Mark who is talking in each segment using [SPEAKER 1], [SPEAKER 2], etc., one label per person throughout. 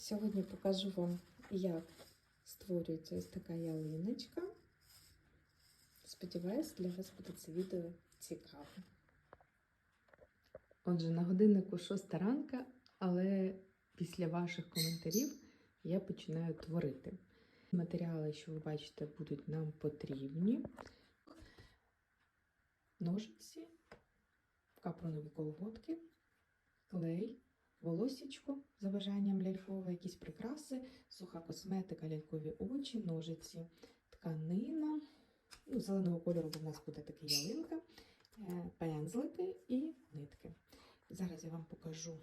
[SPEAKER 1] Сьогодні покажу вам, як створюється ось така ялиночка. Сподіваюсь, для вас буде це відео цікаво. Отже, на годиннику 6 ранка, але після ваших коментарів я починаю творити. Матеріали, що ви бачите, будуть нам потрібні. Ножиці, капронові колготки, клей, волосічко за бажанням лялькове, якісь прикраси, суха косметика, лялькові очі, ножиці, тканина. Ну, зеленого кольору в нас буде така ялинка, е, пензлики і нитки. Зараз я вам покажу,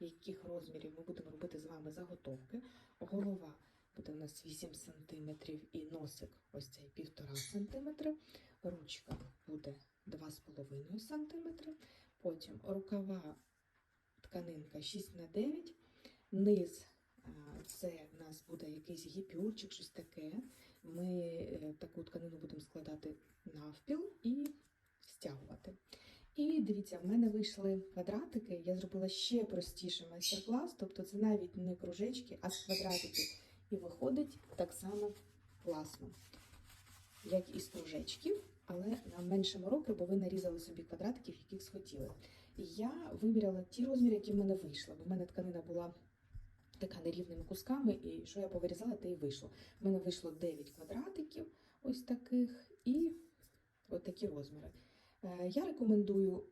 [SPEAKER 1] яких розмірів ми будемо робити з вами заготовки. Голова буде у нас 8 см і носик ось цей 1,5 см. Ручка буде 2,5 см. Потім рукава тканинка 6 на 9 Низ це в нас буде якийсь гіпюрчик, щось таке. Ми е, таку тканину будемо складати навпіл і стягувати. І дивіться, в мене вийшли квадратики. Я зробила ще простіший майстер-клас, тобто це навіть не кружечки, а з квадратиків. І виходить так само класно, як із кружечків, але на менше мороки, бо ви нарізали собі квадратиків, яких схотіли. Я виміряла ті розміри, які в мене вийшли, бо в мене тканина була така нерівними кусками, і що я повирізала, те і вийшло. У мене вийшло 9 квадратиків, ось таких, і от розміри. Е, Я рекомендую,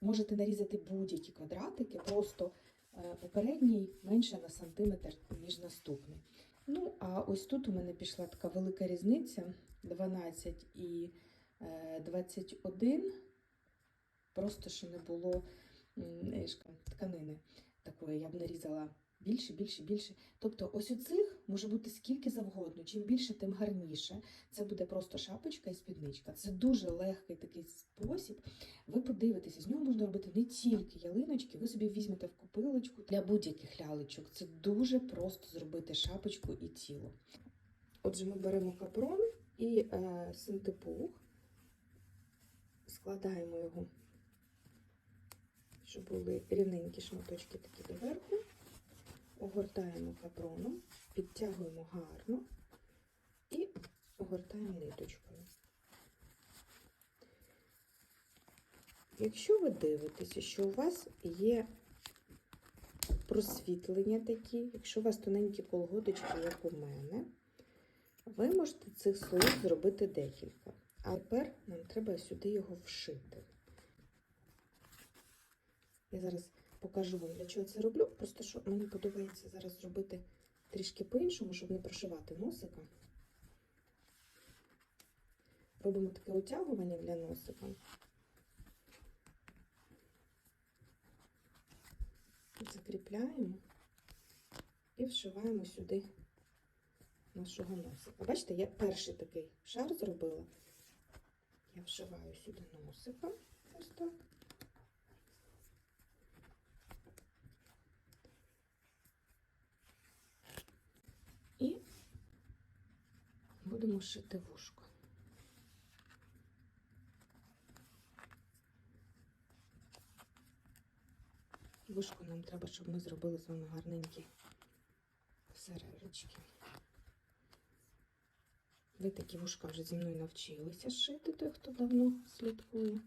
[SPEAKER 1] можете нарізати будь-які квадратики, просто е, попередній менше на сантиметр, ніж наступний. Ну, а ось тут у мене пішла така велика різниця: 12 і е, 21. Просто що не було тканини такої, я б нарізала більше, більше, більше. Тобто, ось у цих може бути скільки завгодно. Чим більше, тим гарніше. Це буде просто шапочка і спідничка. Це дуже легкий такий спосіб. Ви подивитеся, з нього можна робити не тільки ялиночки, ви собі візьмете в копилочку для будь-яких лялечок. Це дуже просто зробити шапочку і тіло. Отже, ми беремо капрон і е, синтепух, складаємо його, щоб були рівненькі шматочки такі доверху. Огортаємо капроном, підтягуємо гарно і огортаємо ниточкою. Якщо ви дивитеся, що у вас є просвітлення такі, якщо у вас тоненькі колготочки, як у мене, ви можете цих слоїв зробити декілька. А тепер нам треба сюди його вшити. Я зараз покажу вам, для чого це роблю. Просто що мені подобається зараз зробити трішки по-іншому, щоб не прошивати носика. Робимо таке утягування для носика. Закріпляємо і вшиваємо сюди нашого носика. Бачите, я перший такий шар зробила. Я вшиваю сюди носика. Ось так. І будемо шити вушко. Вушко нам треба, щоб ми зробили з вами гарненькі сережечки. Ви такі вушка вже зі мною навчилися шити, той, хто давно слідкує.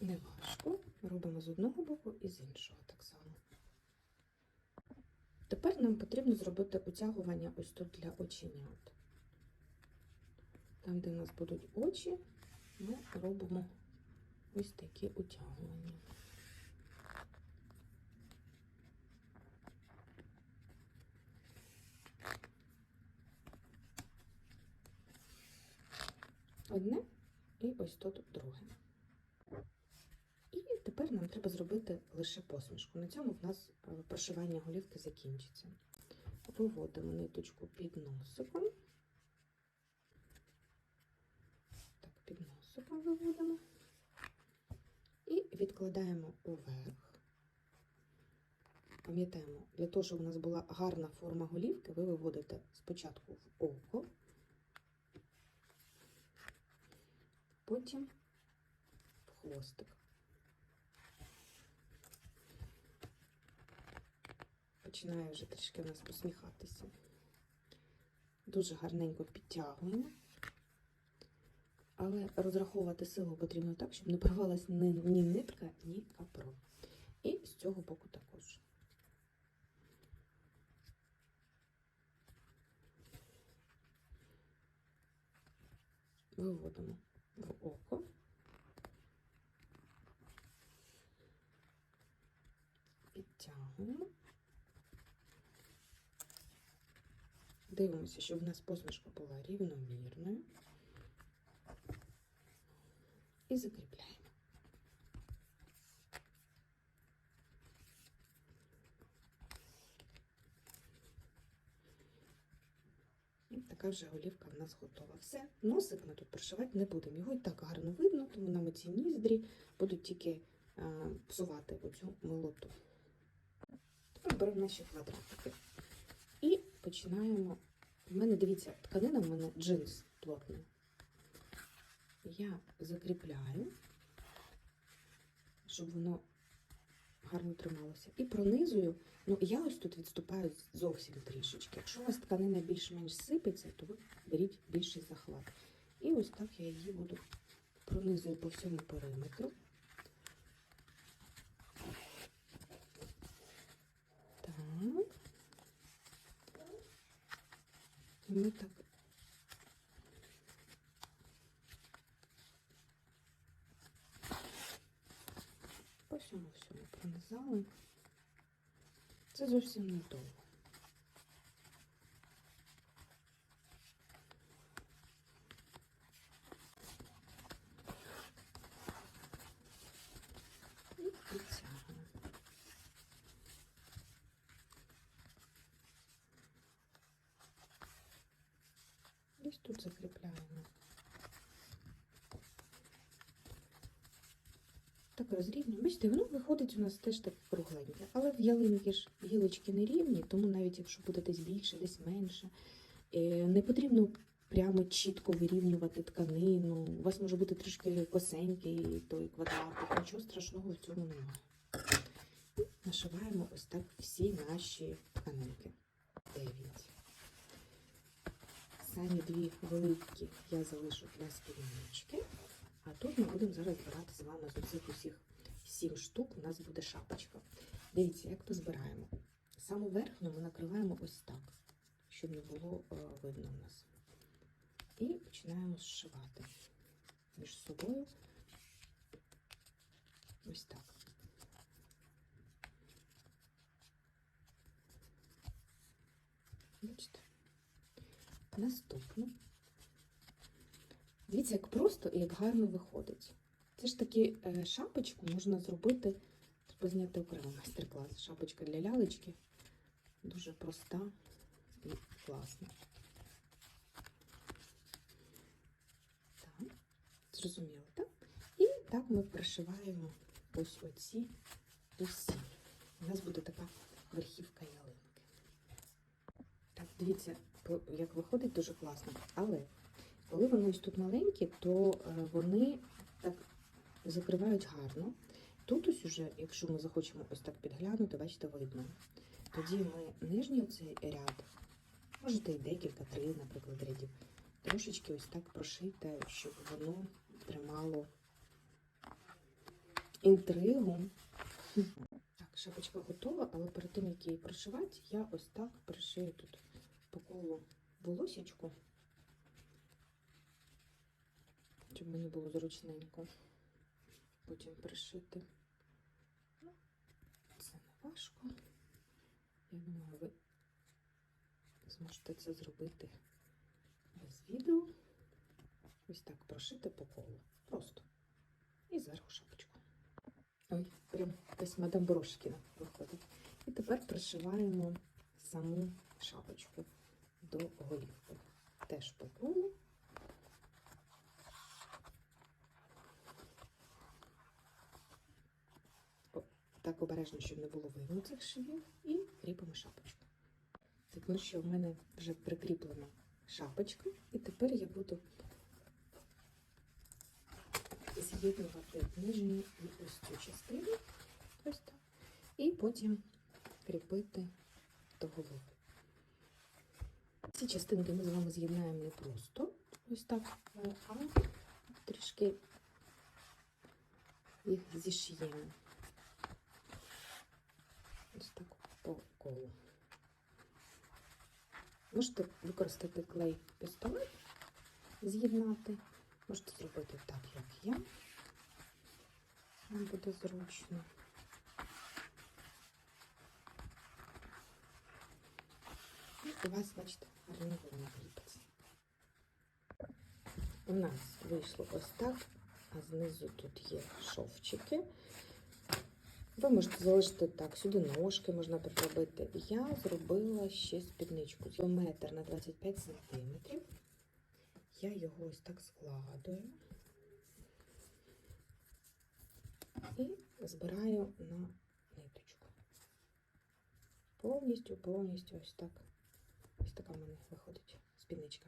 [SPEAKER 1] Не важко. Робимо з одного боку і з іншого. Тепер нам потрібно зробити утягування ось тут для оченят. Там, де у нас будуть очі, ми робимо ось такі утягування. Одне і ось тут друге. Тепер нам треба зробити лише посмішку. На цьому в нас е, прошивання голівки закінчиться. Виводимо ниточку під носиком. Так, під носиком виводимо. І відкладаємо уверх. Пам'ятаємо, для того, щоб у нас була гарна форма голівки, ви виводите спочатку в око, потім в хвостик. Починає вже трішки у нас посміхатися. Дуже гарненько підтягуємо. Але розраховувати силу потрібно так, щоб не порвалась ні, нитка, ні капрон. І з цього боку також. Виводимо в око. Підтягуємо. Дивимося, щоб в нас посмішка була рівномірною. І закріпляємо. І така вже голівка в нас готова. Все, носик ми тут пришивати не будемо. Його і так гарно видно, тому нам ці ніздрі будуть тільки а, псувати оцю милоту. Тепер беремо наші квадратики. І починаємо. У мене, дивіться, тканина в мене джинс плотний. Я закріпляю, щоб воно гарно трималося. І пронизую. Ну, я ось тут відступаю зовсім трішечки. Якщо у вас тканина більш-менш сипеться, то ви беріть більший захват. І ось так я її буду пронизую по всьому периметру. Так. І так по всьому всьому пронизали. Це зовсім не довго. І підтягуємо. Десь тут закріпляємо. Так розрівнюємо. Бачите, воно виходить у нас теж так кругленьке. Але в ялинки ж гілочки не рівні, тому навіть якщо буде десь більше, десь менше, е, не потрібно прямо чітко вирівнювати тканину. У вас може бути трішки косенький той квадратик, нічого страшного в цьому немає. Нашиваємо ось так всі наші тканинки. Самі дві великі я залишу для спіднички. А тут ми будемо зараз збирати з вами з оцих усіх сім штук. У нас буде шапочка. Дивіться, як то збираємо. Саму верхню ми накриваємо ось так, щоб не було е, видно в нас. І починаємо зшивати між собою. Ось так. Бачите? Наступну. Дивіться, як просто і як гарно виходить. Це ж таки е, шапочку можна зробити, треба зняти окремий майстер-клас. Шапочка для лялечки. Дуже проста і класна. Так, зрозуміло, так? І так ми пришиваємо ось оці усі. У нас буде така верхівка ялинки. Так, дивіться, як виходить дуже класно. Але коли вони ось тут маленькі, то е, вони так закривають гарно. Тут ось уже, якщо ми захочемо ось так підглянути, бачите, видно. Тоді ми нижній оцей ряд, можете і декілька, три, наприклад, рядів, трошечки ось так прошийте, щоб воно тримало інтригу. Так, шапочка готова, але перед тим, як її прошивати, я ось так пришию тут колу волосічку щоб мені було зручненько потім пришити. Ну, це не важко. Я думаю, ви зможете це зробити без відео. Ось так прошити по колу. Просто. І зверху шапочку. Ой, прям якась мадам Брошкіна виходить. І тепер пришиваємо саму шапочку до голівки. Теж по колу. Так обережно, щоб не було видно цих швів, і кріпимо шапочку. Так, що, в мене вже прикріплена шапочка, і тепер я буду з'єднувати нижню і ось цю частину, ось так, і потім кріпити фотоголовий. Ці частинки ми з вами з'єднаємо не просто ось так, а трішки їх зіш'ємо. Ось так по колу. Можете використати клей пістолет, з'єднати. Можете зробити так, як я. Вам буде зручно. У вас, бачите, гарнівно кріпиться. У нас вийшло ось так, а знизу тут є шовчики. Ви можете залишити так, сюди ножки можна приробити. Я зробила ще спідничку. Це метр на 25 сантиметрів. Я його ось так складую і збираю на ниточку. Повністю, повністю ось так. Така в мене виходить спідничка.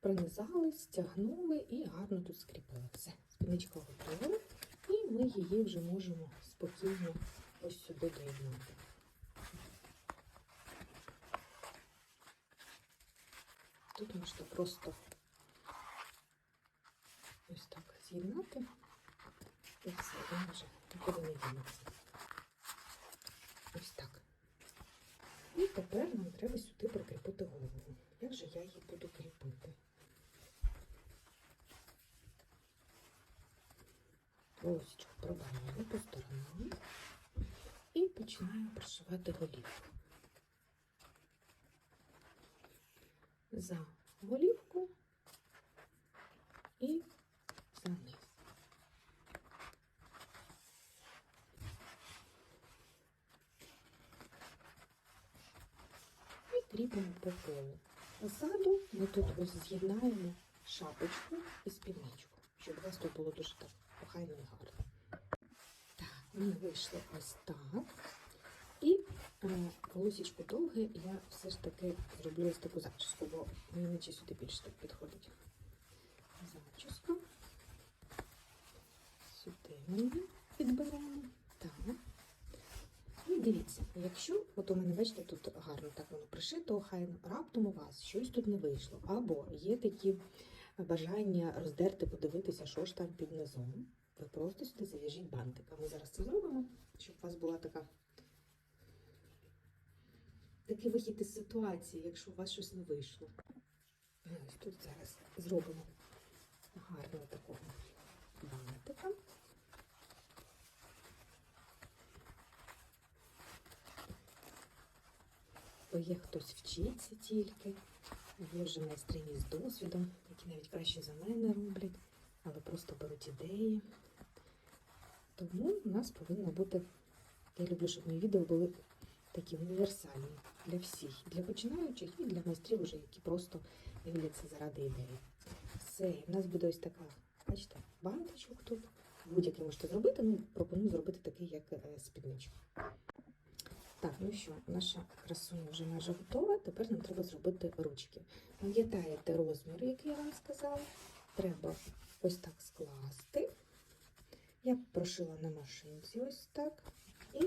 [SPEAKER 1] Принизали, стягнули і гарно тут скріпили. Все, спідничка готова. І ми її вже можемо спокійно ось сюди доєднати. Тут можна просто ось так з'єднати і все, він вже нікуди не дінеться. Ось так. І тепер нам треба сюди прикріпити голову. Як же я її буду кріпити? Ось пробираємо по сторонам і починаємо пришивати голівку. За голівку і за низ. І кріпимо. Ззаду ми тут ось з'єднаємо шапочку і спідничку, щоб у вас тут було дуже так охайно і гарно. Так, в мене вийшло ось так. І е, волосічко довге я все ж таки зроблю ось таку зачіску, бо мені сюди більше так підходить. Зачіска. Сюди ми підберемо. Дивіться, якщо, от у мене, бачите, тут гарно так воно пришито, охайно, раптом у вас щось тут не вийшло, або є такі бажання роздерти, подивитися, що ж там під низом, ви просто сюди зав'яжіть бантика. Ми зараз це зробимо, щоб у вас була така такий вихід із ситуації, якщо у вас щось не вийшло. Тут зараз зробимо гарного такого бантика. Бо є хтось вчиться тільки, є вже майстрині з досвідом, які навіть краще за мене роблять, але просто беруть ідеї. Тому у нас повинно бути, я люблю, щоб мої відео були такі універсальні для всіх, для починаючих і для майстрів, вже, які просто дивляться заради ідеї. Все, у нас буде ось така, бачите, бантичок тут. Будь-який можете зробити, ну пропоную зробити такий, як е, спідничок. Так, ну що, наша красуня вже майже готова. Тепер нам треба зробити ручки. Пам'ятаєте розмір, який я вам сказала? Треба ось так скласти. Я прошила на машинці ось так і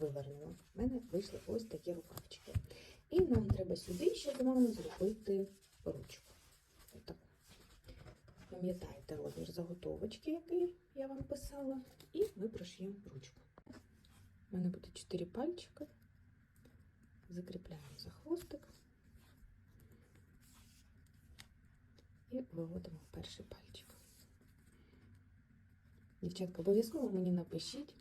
[SPEAKER 1] вивернула. У мене вийшли ось такі рукавчики. І нам треба сюди ще з вами зробити ручку. Отак. Пам'ятаєте розмір заготовочки, який я вам писала, і ми прошиємо ручку. У мене буде 4 пальчика. Закріпляємо за хвостик і виводимо перший пальчик. Дівчатка, обов'язково мені напишіть,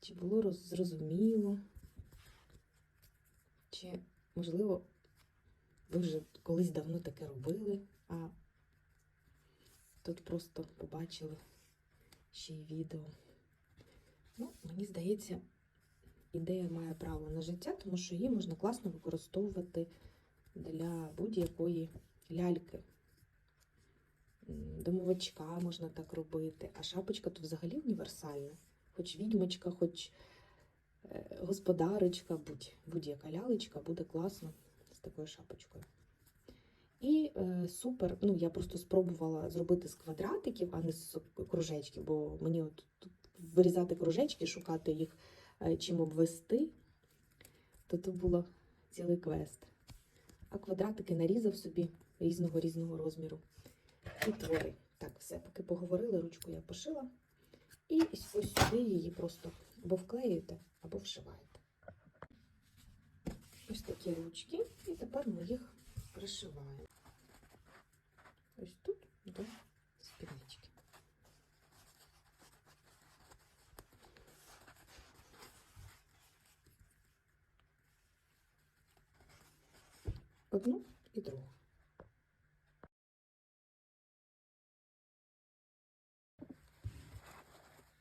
[SPEAKER 1] чи було зрозуміло, чи, можливо, ви вже колись давно таке робили, а тут просто побачили ще й відео. Ну, мені здається, ідея має право на життя, тому що її можна класно використовувати для будь-якої ляльки. Домовичка можна так робити, а шапочка то взагалі універсальна. Хоч відьмочка, хоч е, господарочка, будь- будь-яка лялечка буде класно з такою шапочкою. І е, супер, ну я просто спробувала зробити з квадратиків, а не з кружечків, бо мені от тут вирізати кружечки, шукати їх, чим обвести. то то було цілий квест. А квадратики нарізав собі різного різного розміру. І твори. Так, все, поки поговорили, ручку я пошила. І ось сюди її просто або вклеюєте, або вшиваєте. Ось такі ручки, і тепер ми їх пришиваємо. Ось тут до спіднички. Одну і другу.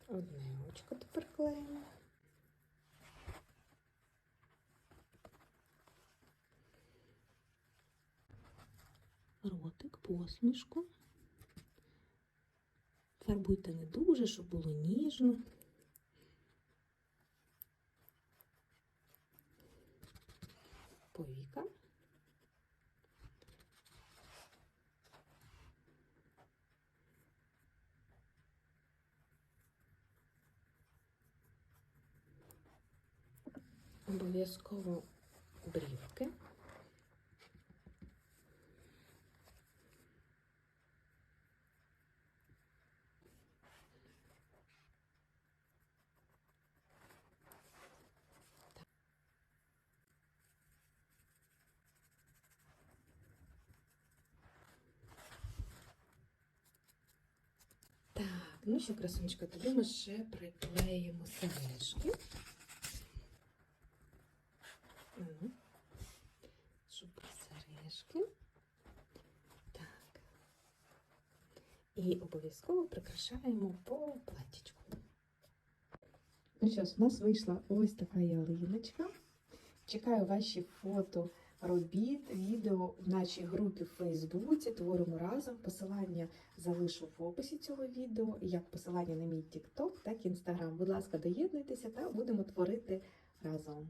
[SPEAKER 1] Одне очко тепер клеїмо. Ротик, посмішку. Фарбуйте не дуже, щоб було ніжно. Обов'язково брівки. Так, ну що, красунечка, тоді ми ще приклеїмо сережки. Ну, щоб сережки. Так. І обов'язково прикрашаємо по платічку. Ну що ж, у нас вийшла ось така ялиночка. Чекаю ваші фото робіт, відео в нашій групі в Фейсбуці. Творимо разом. Посилання залишу в описі цього відео, як посилання на мій TikTok, так і Instagram. Будь ласка, доєднуйтеся та будемо творити разом.